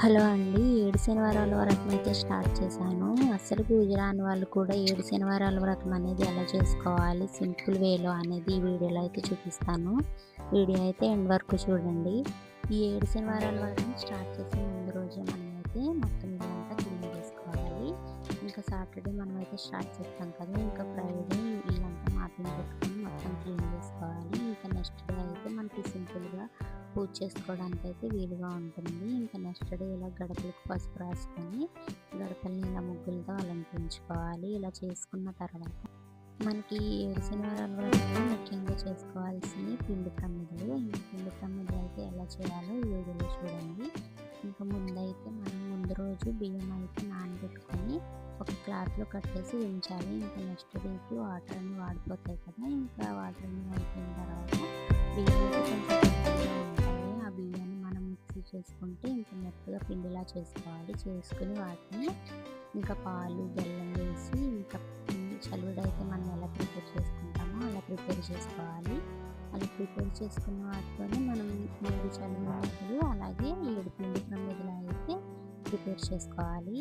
Hello అండి. ఏడు శనివారాల వ్రతం అయితే స్టార్ట్ చేశాను. అస్సలు పూజ రాని వాళ్ళు కూడా ఏడు శనివారాల వ్రతం అనేది ఎలా చేసుకోవాలి? సింపుల్ వేలో అనేది ఈ వీడియోలో అయితే చూపిస్తాను. వీడియో అయితే ఎండ్ వరకు చూడండి. ఈ ఏడు శనివారాల వ్రతం స్టార్ట్ చేసే ముందు రోజు మనం అయితే మొత్తం ఇంకా సాటర్డే మనం అయితే స్టార్ట్ చేస్తాం కదా ఇంకా ఫ్రైడే ఇల్లంతా మార్నింగ్ పెట్టుకొని మొత్తం క్లీన్ చేసుకోవాలి. ఇంకా నెక్స్ట్ డే అయితే మనకి సింపుల్గా పూజ చేసుకోవడానికి అయితే వీలుగా ఉంటుంది. ఇంకా నెక్స్ట్ డే ఇలా గడపలకు పసుపు రాసుకొని గడపల్ని ఇలా ముగ్గులతో అలంకరించుకోవాలి. ఇలా చేసుకున్న తర్వాత మనకి ఏడు శనివారాలు వరకు ముఖ్యంగా వాటర్లో కట్టేసి ఉంచాలి. ఇంకా నెక్స్ట్ డేకి వాటర్ వాడిపోతాయి కదా ఇంకా వాటర్ అన్ని అయిపోయిన తర్వాత బియ్యం కొంచెం ఉంటాయి ఆ బియ్యాన్ని మనం మిక్సీ చేసుకుంటే ఇంకా మెత్తగా పిండిలా చేసుకోవాలి. చేసుకుని వాటిని ఇంకా పాలు బెల్లం వేసి ఇంకా చలివిడైతే మనం ఎలా ప్రిపేర్ చేసుకుంటామో అలా ప్రిపేర్ చేసుకోవాలి. అలా ప్రిపేర్ చేసుకున్న వాటితోనే మనం మూడు చలివిడలు అలాగే ఏడు పిండి ప్రమిదలు అయితే ప్రిపేర్ చేసుకోవాలి.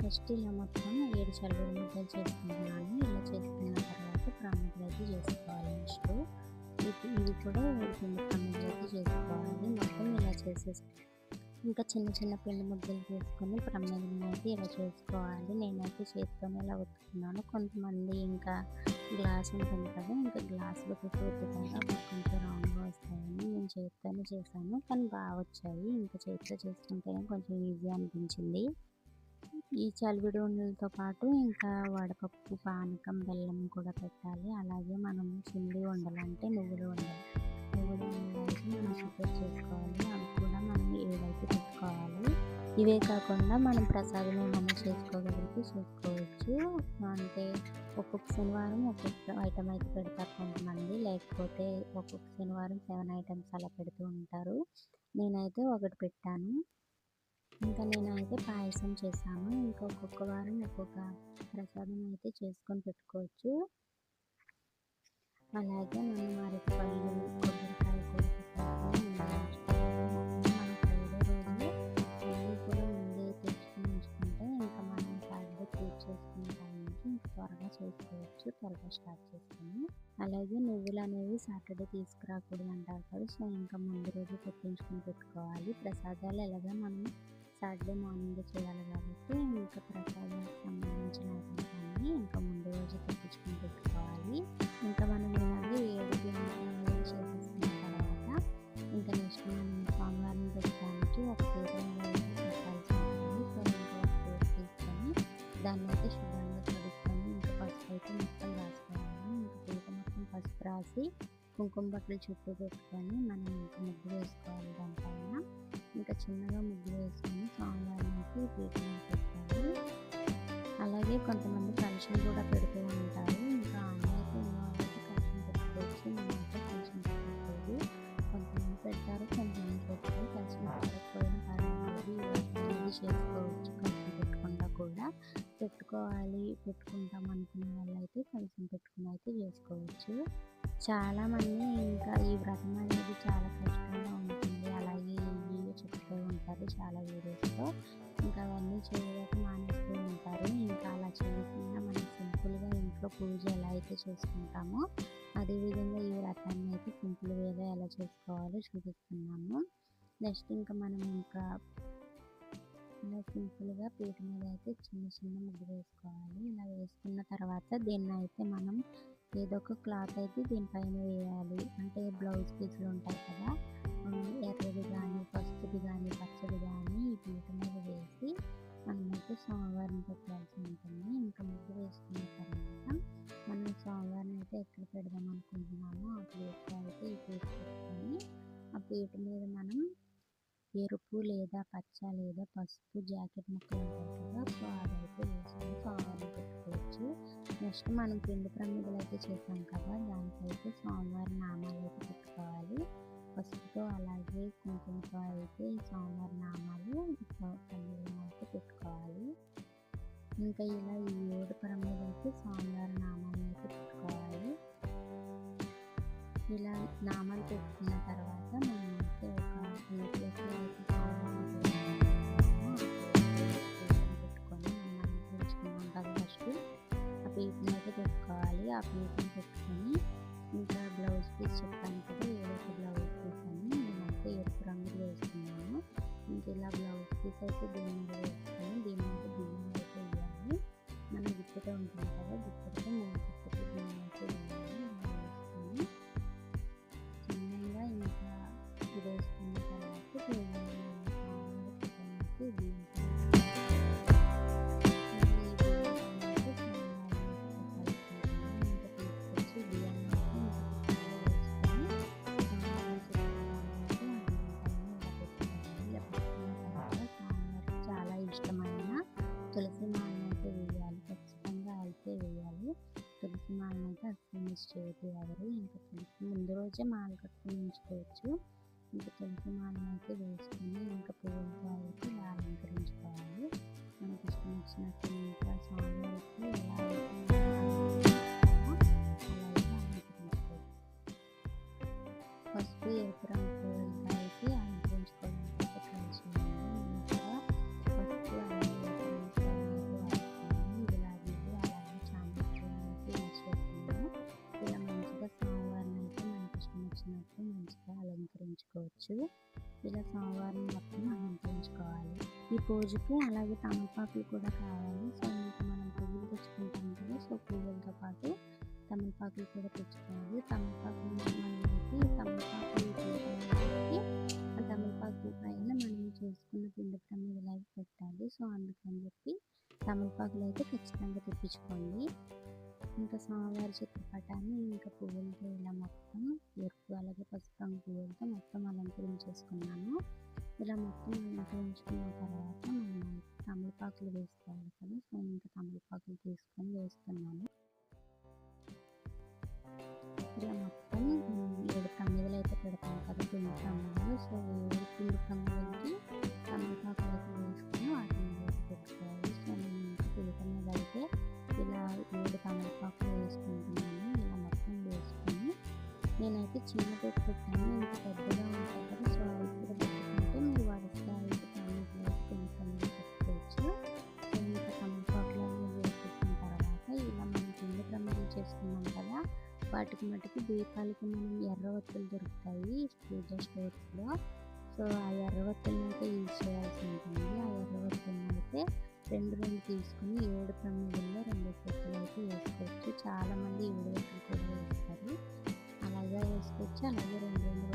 ఫస్ట్ ఇలా మొత్తం ఏడు చలివిడి ముద్దలు చేసుకుంటున్నాను. ఇలా చేసుకున్న తర్వాత ప్రమిదలు చేసుకోవాలి నెక్స్ట్ ఇది ఇది కూడా పిండి చేసుకోవాలి. మొత్తం ఇలా చేసేసి ఇంకా చిన్న చిన్న పిండి ముద్దలు చేసుకొని ప్రమిదలను అయితే ఇలా చేసుకోవాలి. నేనైతే చేతితోనే ఇలా ఉతుకున్నాను కొంతమంది ఇంకా గ్లాస్ ఉంటుంది కదా ఇంకా గ్లాసులో పెట్టి ఉతుకుతారు కొంచెం రౌండ్గా వస్తాయని నేను చేతితోనే చేశాను. కానీ బాగా వచ్చాయి. ఇంకా చేతితో చేసుకుంటేనే కొంచెం ఈజీ అనిపించింది. ఈ చలివిడి ఉండలతో పాటు ఇంకా వడపప్పు పానకం బెల్లం కూడా పెట్టాలి. అలాగే మనం చిండి ఉండాలంటే నువ్వులు ఉండాలి నువ్వులు ఉండలైతే మనం ప్రిపేర్ చేసుకోవాలి. అవి కూడా మనం ఏడైతే పెట్టుకోవాలి. ఇవే కాకుండా మనం ప్రసాదం ఏమైనా చేసుకోగలిగితే చేసుకోవచ్చు. అంటే ఒక్కొక్క శనివారం ఒక్కొక్క ఐటమ్ అయితే పెడతారు కొంతమంది. లేకపోతే ఒక్కొక్క శనివారం సెవెన్ ఐటమ్స్ అలా పెడుతూ ఉంటారు. నేనైతే ఒకటి పెట్టాను. ఇంకా నేనైతే పాయసం చేశాను. ఇంకా ఒక్కొక్క వారం ఒక్కొక్క ప్రసాదం అయితే చేసుకొని పెట్టుకోవచ్చు. అలాగే మనం అరటిపళ్ళు కొబ్బరికాయ ఉంచుకుంటే ఇంకా మనం చేసుకునే త్వరగా చేసుకోవచ్చు. త్వరగా స్టార్ట్ చేసుకుని అలాగే నువ్వులు అనేవి సాటర్డే తీసుకురాకూడదు అంటారు కదా సో ఇంకా ముందు రోజు తెప్పించుకొని పెట్టుకోవాలి. ప్రసాదాలు ఎలాగా మనం సాటర్డే మార్నింగ్ చేయాలి కాబట్టి ఇంకా ప్రసాదానికి సంబంధించిన ఐటమ్స్ అన్నీ ఇంకా ముందు రోజు తెప్పించుకుని పెట్టుకోవాలి. ఇంకా మనం ఇలాగే ఏడు గిన్నెలు చేసేసుకున్న తర్వాత ఇంకా నెక్స్ట్ మనం సోమవారం పెట్టడానికి ఒక ప్లేట్లో పెట్టాల్సి సో ఇంకా ఒక ప్లేట్ తీసుకొని దాన్ని అయితే శుభ్రంగా కడుక్కొని ఇంకా పసుపు అయితే మొత్తం రాసుకోవాలి. ఇంకా పీట మొత్తం పసుపు రాసి కుంకుమ బట్టలు చుట్టూ పెట్టుకొని మనం ఇంకా ముగ్గు వేసుకోవాలి దానిపైన. ఇంకా చిన్నగా ముగ్గులు వేసుకొని స్వామివారిని అయితే పెట్టాలి అలాగే కొంతమంది ఫంక్షన్ కూడా పెడుతూ ఉంటారు. ఇంకా ఆనైతే ఉన్న వాళ్ళైతే కలుషం పెట్టుకోవచ్చు. నేనైతే కలుషం పెట్టలేదు కొంతమంది పెడతారు కొంతమంది పెట్టారు. కలుషం పెట్టకపోయిన పర్వాలేదు. చేసుకోవచ్చు కలుషం పెట్టకుండా కూడా పెట్టుకోవాలి. పెట్టుకుంటాం అనుకునే వాళ్ళైతే ఫంక్షన్ పెట్టుకుని అయితే చేసుకోవచ్చు. చాలామంది ఇంకా ఈ వ్రతం అనేది చాలా కష్టంగా ఉంటుంది. ఉంటారు చాలా వీడియోస్లో. ఇంకా అవన్నీ చేయలేక మానేస్తూ ఉంటారు. ఇంకా అలా చేయకుండా మనం సింపుల్గా ఇంట్లో పూజ ఎలా అయితే చేసుకుంటామో అదేవిధంగా ఈ వ్రతాన్ని అయితే సింపుల్ వేలో ఎలా చేసుకోవాలో చూపిస్తున్నాము. నెక్స్ట్ ఇంకా మనం ఇంకా ఇలా సింపుల్గా పీట మీద అయితే చిన్న చిన్న ముగ్గు వేసుకోవాలి. ఇలా వేసుకున్న తర్వాత దీన్ని అయితే మనం ఏదో ఒక క్లాత్ అయితే దీనిపైన వేయాలి. అంటే బ్లౌజ్ పీసులు ఉంటాయి కదా ఎర్రది కానీ పసుపుది కానీ వేసి మనమైతే సోమవారం పెట్టాల్సి ఉంటుంది. ఇంకా ముగ్గు వేసుకున్న తర్వాత మనం సోమవారం అయితే ఎక్కడ పెడదాం అనుకుంటున్నామో ఆ ప్లేట్లో అయితే ఈ పీట పెట్టుకొని ఆ పీట మీద మనం ఎరుపు లేదా పచ్చ లేదా పసుపు జాకెట్ ముక్కలు ఉంటాయి కదా సో అదైతే వేసుకొని సోమవారం పెట్టుకోవచ్చు. నెక్స్ట్ మనం పిండి ప్రమిదలు అయితే చేసాం కదా దానికైతే సోమవారం నామాలు అయితే పెట్టుకోవాలి. పసుపుతో అలాగే కుంకుమతో అయితే సోమవారి నామాలు అయితే పెట్టుకోవాలి. ఇంకా ఇలా ఈ ఏడు పరమలు అయితే సోమవారి నామాలను అయితే పెట్టుకోవాలి. ఇలా నామాలు పెట్టుకున్న తర్వాత మనం అయితే ఒక పెట్టుకొని మనం ఫస్ట్. ఆ పీసుని అయితే పెట్టుకోవాలి. ఆ పీసుని పెట్టుకుని బ్లౌజ్ పీస్ అయితే మిస్ చేయదు ఎవరు. ఇంకా తులసి ముందు రోజే మాల కట్టుకుని ఉంచుకోవచ్చు. ఇంకా తులసి మాలనైతే వేసుకుని ఇంకా పువ్వులతో అయితే ఇలా అలంకరించుకోవాలి. మనకి ఇష్టం వచ్చినట్టు ఇంకా స్వామివారికి ఎలా అయితే మనం అలా అయితే పసుపు ఎరుపు రంగు అలంకరించుకోవచ్చు ఇలా స్వామివారిని మొత్తం అలంకరించుకోవాలి. ఈ పూజకి అలాగే తమలపాకులు కూడా కావాలి. సో ఇంకా మనం పువ్వులు తెచ్చుకుంటాం కదా సో పువ్వులతో పాటు తమలపాకులు కూడా తెచ్చుకోవాలి. తమలపాకులు మనకి తమలపాకులు తీసుకునేసి ఆ తమలపాకుల పైన మనం చేసుకున్న పిండి ప్రమిదలు ఇలాగే పెట్టాలి. సో అందుకని చెప్పి తమలపాకులు అయితే ఖచ్చితంగా తెప్పించుకోండి. ఇంకా స్వామివారి చిత్రపటాన్ని ఇంకా పువ్వులతో ఇలా మొత్తం ఎరుపు అలాగే పసుపు రంగు పువ్వులతో మొత్తం అలంకరించేసుకున్నాను ఇలా మొత్తం అలంకరించుకున్న తర్వాత మనం తమలపాకులు వేసుకోవాలి కదా సో ఇంకా తమలపాకులు తీసుకొని వేస్తున్నాను. ఇలా మొత్తం ఏడు ప్రమిదలు అయితే పెడతాం కదా పిండి సో ఏడు పిండి ప్రమిదలకి తమలపాకులు అయితే నేనైతే చిన్న పెట్టి పెట్టాను ఇంత పెద్దగా ఉంటాయి సో అవి కూడా పెట్టుకుంటే మీరు వరుసగా అయితే ప్రమిదలు అయితే పెట్టుకోవచ్చు. సో ఇంకా కంఫర్ట్లో అన్నీ తర్వాత ఇలా మనం పిండి ప్రమాదం చేసుకున్నాం కదా వాటికి మటుకు దీపాలకి మనం ఎర్ర ఒత్తులు దొరుకుతాయి పూజ స్టోర్స్లో సో ఆ ఎర్ర ఒత్తులను అయితే యూజ్ చేయాల్సి ఉంటుంది. ఆ ఎర్ర ఒత్తులను అయితే రెండు రెండు తీసుకుని ఏడు ప్రమిదల్లో రెండు ఒత్తులు అయితే వేసుకోవచ్చు. చాలామంది ఏడు ఒత్తులు కూడా వేసుకొచ్చి అలాగే రెండు రెండు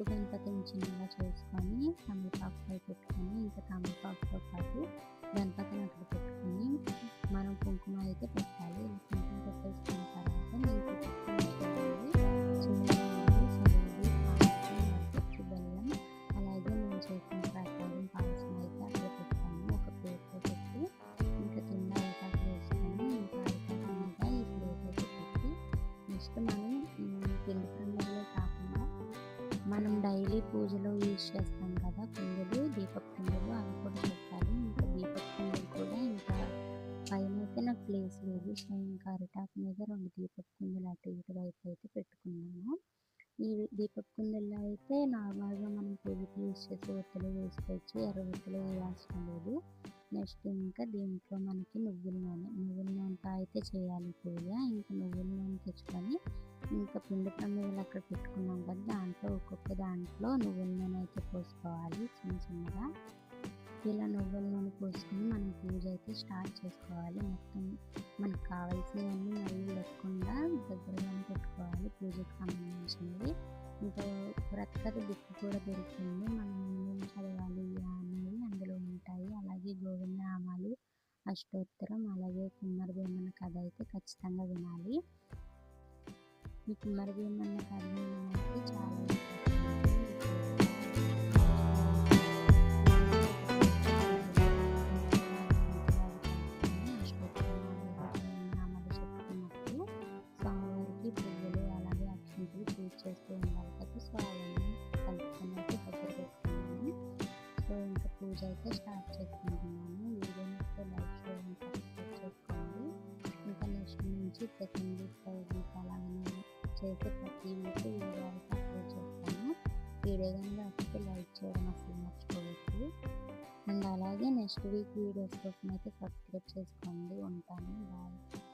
ఇంకా పసుపు చిన్నగా చేసుకొని తమలపాకుపై పెట్టుకొని ఇంకా తమలపాకుతో పాటు గణపతిని అక్కడ పెట్టుకొని మనం కుంకుమ అయితే పెట్టాలి. పూజలో యూజ్ చేస్తాం కదా కుండలు దీపపు కుండలు అవి కూడా పెట్టాలి. ఇంకా దీపపు కుండలు కూడా ఇంకా పైన అయితే నాకు ప్లేస్ లేదు. సో ఇంకా అరిటాకు మీద రెండు దీపపు కుండలు అటు ఇటు వైపు అయితే పెట్టుకున్నాను ఈ దీపపు కుండల్లో అయితే నార్మల్గా మనం పూజకి యూజ్ చేసే ఒత్తులు వేసుకోవచ్చు. ఎర్ర ఒత్తులు వేయాల్సిన లేదు. నెక్స్ట్ ఇంకా దీంట్లో మనకి నువ్వుల నూనె నువ్వుల నూనెతో అయితే చేయాలి పూజ. ఇంకా నువ్వుల నూనె తెచ్చుకొని ఇంకా పిండి ప్రమిదలు అక్కడ పెట్టుకున్నాం కదా దాంట్లో ఒక్కొక్క దాంట్లో నువ్వుల నూనె అయితే పోసుకోవాలి చిన్న చిన్నగా. ఇలా నువ్వుల నూనె పోసుకొని మనం పూజ అయితే స్టార్ట్ చేసుకోవాలి. మొత్తం మనకు కావాల్సినవన్నీ మళ్ళీ లేకుండా దగ్గరగానే పెట్టుకోవాలి పూజకు సంబంధించినవి. ఇంకా వ్రతకథ బుక్ కూడా దొరుకుతుంది. మనం ఏమేమి చదవాలి అనేవి అందులో ఉంటాయి. అలాగే గోవింద నామాలు అష్టోత్తరం అలాగే కుమ్మరి భీమన కథ అయితే ఖచ్చితంగా వినాలి. మీకు మరువేమన్న పర్వాలేదు చాలా సో ఇంకా పూజ అయితే స్టార్ట్ చేసుకుంటున్నాను. వీడియో లైక్ చేయండి సబ్స్క్రైబ్ చేసుకోండి. ఇంకా నెక్స్ట్ నుంచి సెకండ్ వీక్ చేసే ప్రతి వీక్ వీడియో అయితే అప్లోడ్ చేస్తాను. వీడియో కనుక నచ్చితే లైక్ చేయడం అసలు మర్చిపోవద్దు. అండ్ అలాగే నెక్స్ట్ వీక్ వీడియోస్ కోసం అయితే సబ్స్క్రైబ్ చేసుకోండి. ఉంటాను. బాయ్.